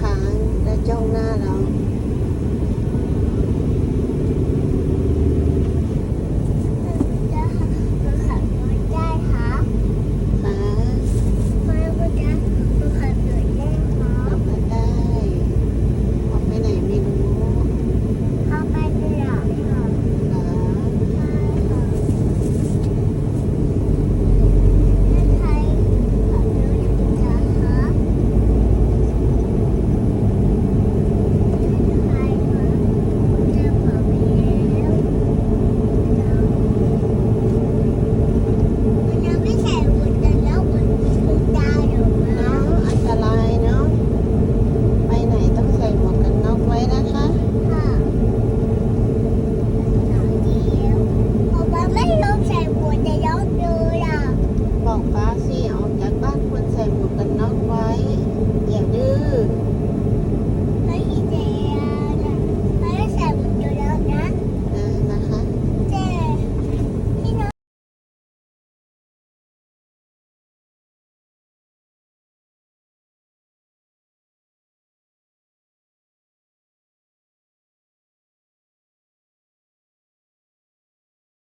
ค้างและจ้องหน้าเรา